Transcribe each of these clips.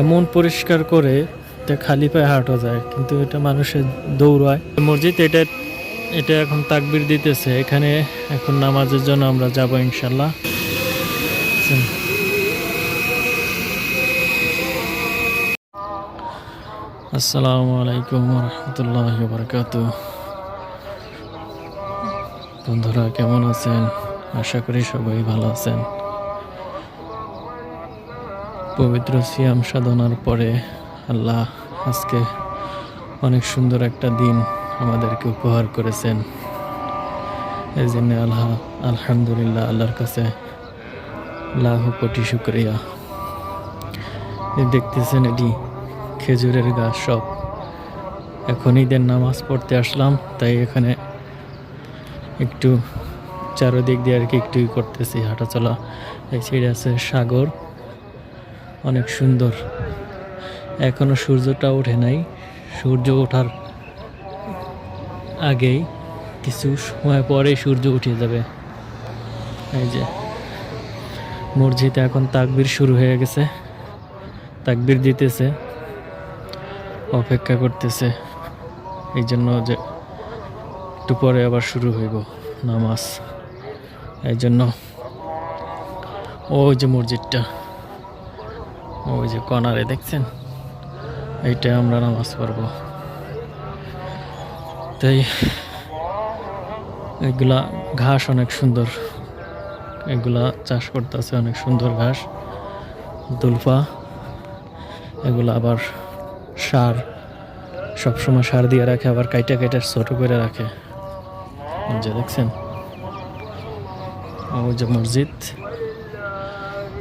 এমন পরিষ্কার করে তে খালি পায়ে হাঁটা যায়, কিন্তু এটা মানুষের দৌড়ায়। মসজিদ এটা এটা এখন তাকবির দিতেছে। এখানে এখন নামাজের জন্য আমরা যাব ইনশাল্লাহ আসসালামু আলাইকুম রহমতুল্লাহ বরকাত বন্ধুরা, কেমন আছেন? আশা করি সবাই ভালো আছেন। পবিত্র সিয়াম সাধনার পরে আল্লাহ আজকে অনেক সুন্দর একটা দিন আমাদেরকে উপহার করেছেন। এই জন্য আল্লাহ, আলহামদুলিল্লাহ, আল্লাহর কাছে লাখ কোটি শুক্রিয়া। দেখতেছেন এটি খেজুরের গাছ সব। এখন ঈদের নামাজ পড়তে আসলাম, তাই এখানে একটু চারোদিক দিয়ে আর কি একটু করতেছি, হাঁটাচলা। এই সাইডে আছে সাগর। অনেক সুন্দর। এখনও সূর্যটা ওঠে নাই। সূর্য ওঠার আগেই কিছু সময় পরে সূর্য উঠে যাবে এই যে, মসজিদে এখন তাকবির শুরু হয়ে গেছে। তাকবির দিতেছে, অপেক্ষা করতেছে। এই জন্য যে একটু পরে আবার শুরু হইব নামাজ। এই জন্য ওই যে মসজিদটা। ওই যে কনারে দেখছেন? এইটা আমরা নামাজ পড়ব। তাই এগুলা ঘাস অনেক সুন্দর। এগুলা চাষ করতেছে অনেক সুন্দর ঘাস। দুলফা, এগুলা আবার সার। সবসময় সার দিয়ে রাখে, আবার কাইটা কাইটা ছোট করে রাখে। যে দেখছেন? ওই যে মসজিদ।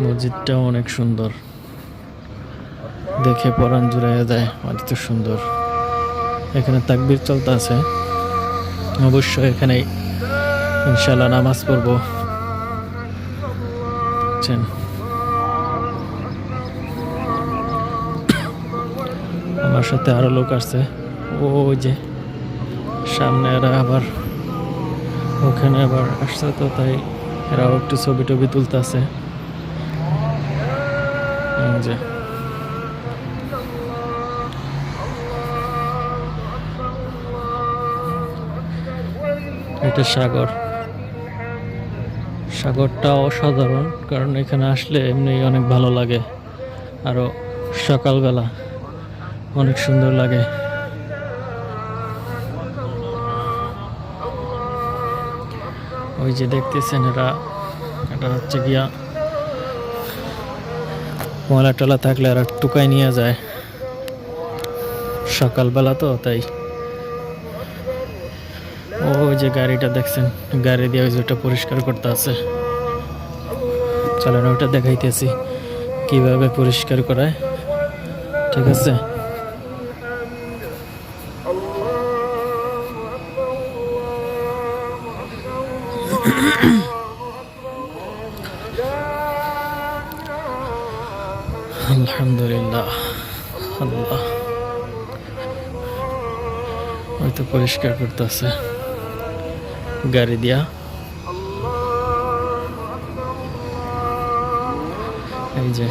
মসজিদটাও অনেক সুন্দর। দেখে পরাণ জুড়াইয়া যায় অনেক সুন্দর। এখানে তাকবির চলতে আছে। অবশ্যই এখানে ইনশাল্লাহ নামাজ পড়ব। আমার সাথে আরও লোক আসছে। ও যে সামনে এরা আবার, ওখানে আবার আসছে তো, তাই এরাও একটু ছবি টবি তুলতেছে যে এটা সাগর। সাগরটা অসাধারণ, কারণ এখানে আসলে এমনি অনেক ভালো লাগে। আরও সকালবেলা অনেক সুন্দর লাগে। ওই যে দেখতেছেন এরা, এটা হচ্ছে গিয়া ময়লা টলা থাকলে এরা টুকাই নিয়ে যায়। সকালবেলা তো, তাই। ওই যে গাড়িটা দেখছেন, গাড়ি দিয়ে ওই যে ওটা পরিষ্কার করতে আছে। চলেন, ওটা দেখাইতেছি, কীভাবে পরিষ্কার করায়। ঠিক আছে? আলহামদুলিল্লাহ। আল্লাহ। হয়তো পরিষ্কার করতেছে গাড়ি দিয়া। এই যে,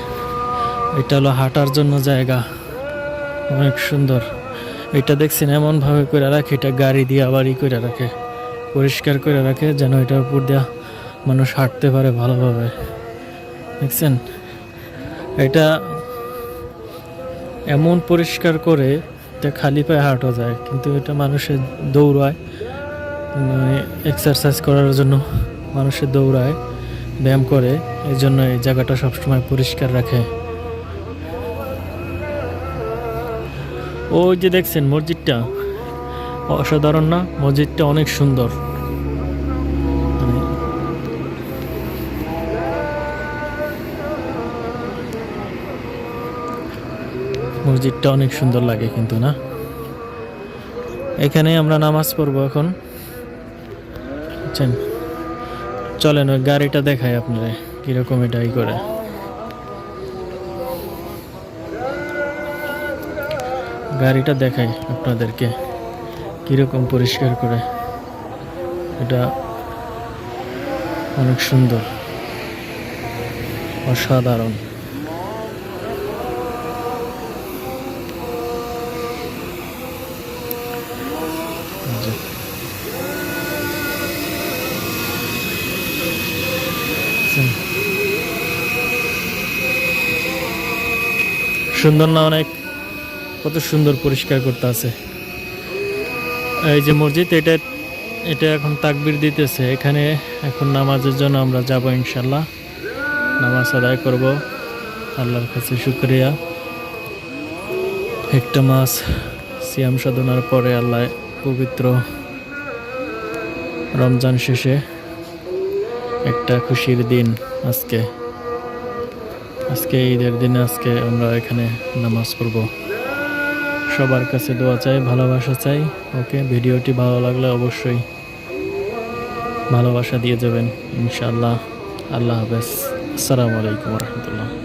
এটা হলো হাঁটার জন্য জায়গা। অনেক সুন্দর। এটা দেখছেন এমন ভাবে করে রাখে, এটা গাড়ি দিয়ে আবার ই করে রাখে। পরিষ্কার করে রাখে, যেন এটার উপর দিয়া মানুষ হাঁটতে পারে ভালোভাবে। দেখছেন? এটা এমন পরিষ্কার করে, এটা খালি পায়ে হাঁটা যায়, কিন্তু এটা মানুষের দৌড়ায় এক্সারসাইজ করার জন্য মানুষের দৌড়ায়, ব্যায়াম করে এই জন্য এই জায়গাটা সবসময় পরিষ্কার রাখে। ওই যে দেখছেন মসজিদটা, অসাধারণ না? মসজিদটা অনেক সুন্দর। মানে মসজিদটা অনেক সুন্দর লাগে কিন্তু না? এখানে আমরা নামাজ পড়ব এখন। বুঝছেন চলেন, ওই গাড়িটা দেখায় আপনারা, কীরকম এটাই করে। গাড়িটা দেখাই আপনাদেরকে, কীরকম পরিষ্কার করে। এটা অনেক সুন্দর, অসাধারণ। সুন্দর না অনেক? কত সুন্দর পরিষ্কার করতে আছে। এই যে মসজিদ, এটা এটা এখন তাকবির দিতেছে। এখানে এখন নামাজের জন্য আমরা যাব ইনশাল্লাহ নামাজ আদায় করব। আল্লাহর কাছে শুক্রিয়া। একটা মাস সিয়াম সাধনার পরে আল্লাহ পবিত্র রমজান শেষে একটা খুশির দিন আজকে। আজকে ঈদের দিনে, আজকে আমরা এখানে নামাজ পড়ব। সবার কাছে দোয়া চাই, ভালোবাসা চাই। ওকে, ভিডিওটি ভালো লাগলে অবশ্যই ভালোবাসা দিয়ে যাবেন, ইনশাআল্লাহ। আল্লাহ হাফেজ। আসসালামু আলাইকুম রহমতুল্লাহ।